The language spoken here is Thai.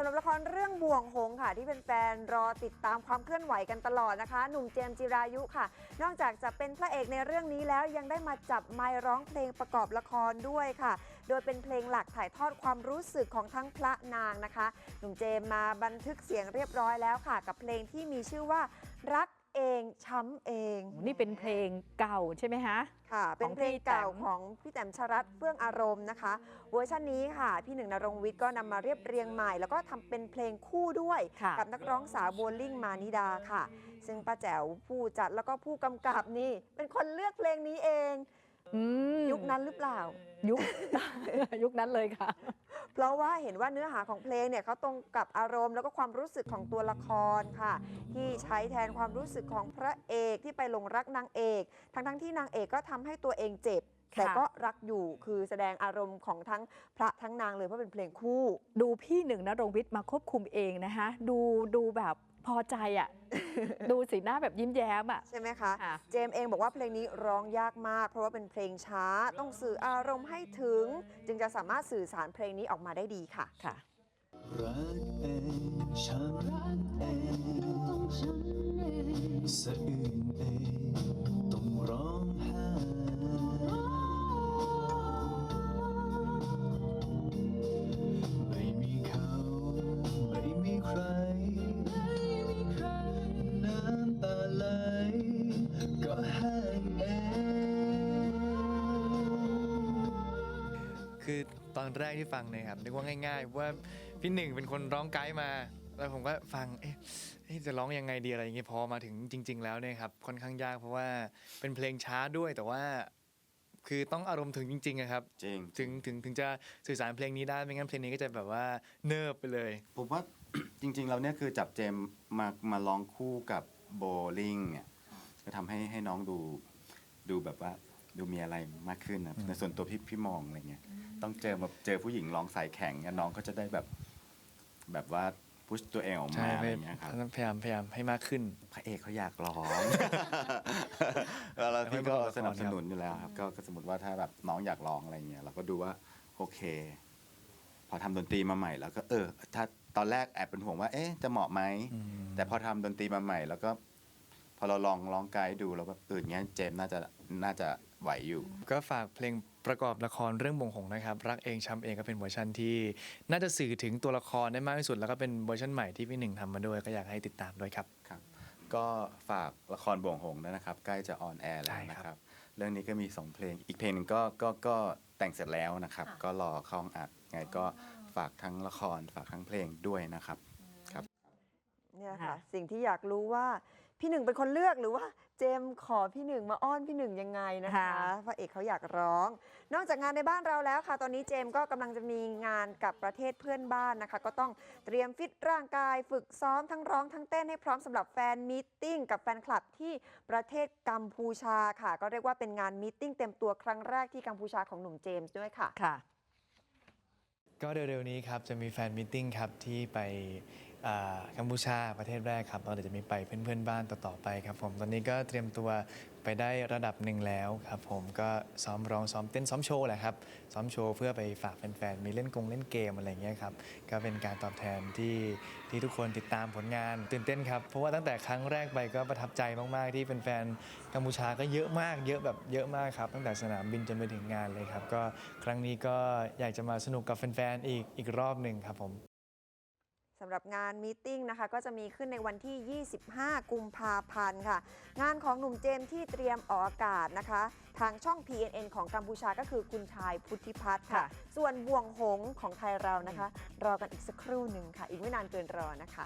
ำหรับละครเรื่องบ่วงหงค่ะ ที่เป็นแฟนรอติดตามความเคลื่อนไหวกันตลอดนะคะ หนุ่มเจมส์จิรายุค่ะ นอกจากจะเป็นพระเอกในเรื่องนี้แล้วยังได้มาจับไมค์ร้องเพลงประกอบละครด้วยค่ะ โดยเป็นเพลงหลักถ่ายทอดความรู้สึกของทั้งพระนางนะคะ หนุ่มเจมส์มาบันทึกเสียงเรียบร้อยแล้วค่ะ กับเพลงที่มีชื่อว่ารัก เองช้ำเองนี่เป็นเพลงเก่าใช่ไหมฮะค่ะ เป็นของเพลงพี่แต๋เก่ามของพี่แต้มชรัตน์เฟื่องอารมณ์นะคะ เวอร์ชันนี้ค่ะ พี่หนึ่งนรงค์วิทย์ก็นำมาเรียบเรียงใหม่ แล้วก็ทำเป็นเพลงคู่ด้วยค่ะกับนักร้องสาวโบลิ่งมานิดาค่ะ ซึ่งป้าแจ๋วผู้จัดแล้วก็ผู้กำกับนี่ เป็นคนเลือกเพลงนี้เองอืม ยุคนั้นหรือเปล่า ยุค ยุคนั้นเลยค่ะ เพราะว่าเห็นว่าเนื้อหาของเพลงเนี่ยเขาตรงกับอารมณ์แล้วก็ความรู้สึกของตัวละครค่ะ ที่ใช้แทนความรู้สึกของพระเอกที่ไปหลงรักนางเอก ทั้งๆที่นางเอกก็ทำให้ตัวเองเจ็บ ค่ะ แต่ก็รักอยู่คือแสดงอารมณ์ของทั้งพระทั้งนางเลยเพราะเป็นเพลงคู่ ดูพี่หนึ่งนรงค์วิทย์มาควบคุมเองนะคะดูดูแบบ พอใจอะ ดูสีหน้าแบบยิ้มแย้มอะ ใช่ไหมคะ ค่ะ เจมส์เองบอกว่าเพลงนี้ร้องยากมาก เพราะว่าเป็นเพลงช้าต้องสื่ออารมณ์ให้ถึง จึงจะสามารถสื่อสารเพลงนี้ออกมาได้ดีค่ะ ค่ะ รักเองฉันรักเองสะอื่นเองต้อง คือตอนแรกที่ฟังเนี่ยครับนึกว่าง่าย ๆ ว่าพี่หนึ่งเป็นคนร้องไกด์มา แล้วผมก็ฟังเอ๊ะเอ๊ะจะร้องยังไงดีอะไรอย่างเงี้ยพอมาถึงจริง ๆ แล้วเนี่ยครับค่อนข้างยากเพราะว่าเป็นเพลงช้าด้วยแต่ว่าคือต้องอารมณ์ถึงจริงๆอะครับจริงถึงถึงถึงจะสื่อสารเพลงนี้ได้ไม่งั้นเพลงนี้ก็จะแบบว่าเนิบไปเลย ผมว่าจริง ๆ เราเนี่ยคือจับเจมส์มามาร้องคู่กับโบลิ่งเนี่ยก็ทำให้ให้น้องดูดูแบบว่า ดูมีอะไรมากขึ้นนะในส่วนตัวพี่พี่มองอะไรเงี้ยต้องเจอแบบเจอผู้หญิงร้องสายแข็งเนี่ยน้องก็จะได้แบบ แบบว่าพุชตัวเองออกใช่มาอะไรพยเงี้ยครับพยายามพยายามให้มากขึ้น พระเอกเขาอยากร้องแล้วเราพี่ก็สนับสนุนอยู่แล้วครับก็ก็สมมติว่าถ้าแบบน้องอยากร้องอะไรเงี้ยเราก็ดูว่าโอเค พอทำดนตรีมาใหม่ แล้วก็เออ ถ้าตอนแรกแอบเป็นห่วงว่า เอ๊ะจะเหมาะไหมอืมแต่พอทำดนตรีมาใหม่ แล้วก็ พอเราลองร้องไกด์ดูแล้วแบบเอออย่างเงี้ยเจมส์น่าจะน่าจะไหวอยู่ ก็ฝากเพลงประกอบละครเรื่องบงหงส์นะครับ รักเองช้ำเองก็เป็นเวอร์ชันที่ น่าจะสื่อถึงตัวละครได้มากที่สุด แล้วก็เป็นเวอร์ชันใหม่ที่พี่หนึ่งทำมาด้วยก็อยากให้ติดตามด้วยครับครับ ก็ฝากละครบ่วงหงส์ด้วยนะครับ ใกล้จะออนแอร์แล้วใช่นะคครัรับบเรื่องนี้ก็มี2เพลงอีกเพลงหนึงก็ก็ก็แต่งเสร็จแล้วนะครับ ก็รอเข้าห้องอัดไงก็ฝากทั้งละครฝากทั้งเพลงด้วยนะครับเนี่ยค่ะค่ะสิ่งที่อยากรู้ว่า พี่หนึ่งเป็นคนเลือกหรือว่าเจมส์ขอพี่หนึ่งมาอ้อนพี่หนึ่งยังไงนะคะพระเอกเขาอยากร้อง นอกจากงานในบ้านเราแล้วค่ะ ตอนนี้เจมส์ก็กำลังจะมีงานกับประเทศเพื่อนบ้านนะคะ ก็ต้องเตรียมฟิตร่างกาย ฝึกซ้อมทั้งร้องทั้งเต้นให้พร้อมสำหรับแฟนมีตติ้งกับแฟนคลับที่ประเทศกัมพูชาค่ะ ก็เรียกว่าเป็นงานมีตติ้งเต็มตัวครั้งแรกที่กัมพูชาของหนุ่มเจมส์ด้วยค่ะค่ะ ก็เร็วๆนี้ครับจะมีแฟนมิทติ้งครับที่ไป อ่ากัมพูชาประเทศแรกครับเราเดี๋ยวจะมีไปเพื่อนๆบ้านต่อๆไปครับผมตอนนี้ก็เตรียมตัวไปได้ระดับหนึ่งแล้วครับผมก็ซ้อมร้องซ้อมเต้นซ้อมโชว์แหละครับซ้อมโชว์เพื่อไปฝากแฟนๆมีเล่นกงเล่นเกมอะไรเงี้ยครับก็เป็นการตอบแทนที่ที่ทุกคนติดตามผลงานตื่นเต้นครับเพราะว่าตั้งแต่ครั้งแรกไปก็ประทับใจมากๆที่แฟนๆกัมพูชาก็เยอะมากเยอะแบบเยอะมากครับตั้งแต่สนามบินจนไปถึงงานเลยครับก็ครั้งนี้ก็อยากจะมาสนุกกับแฟนๆอีกอีกรอบหนึ่งครับผม สำหรับงานมีตติ้งนะคะก็จะมีขึ้นในวันที่ 25 กุมภาพันธ์ค่ะ งานของหนุ่มเจมส์ที่เตรียมออกอากาศนะคะ ทางช่อง PNN ของกัมพูชาก็คือคุณชายพุทธิพัฒน์ค่ะค่ะส่วนบ่วงหงส์ของไทยเรานะคะ รอกันอีกสักครู่หนึ่งค่ะ อีกไม่นานเกินรอนะคะ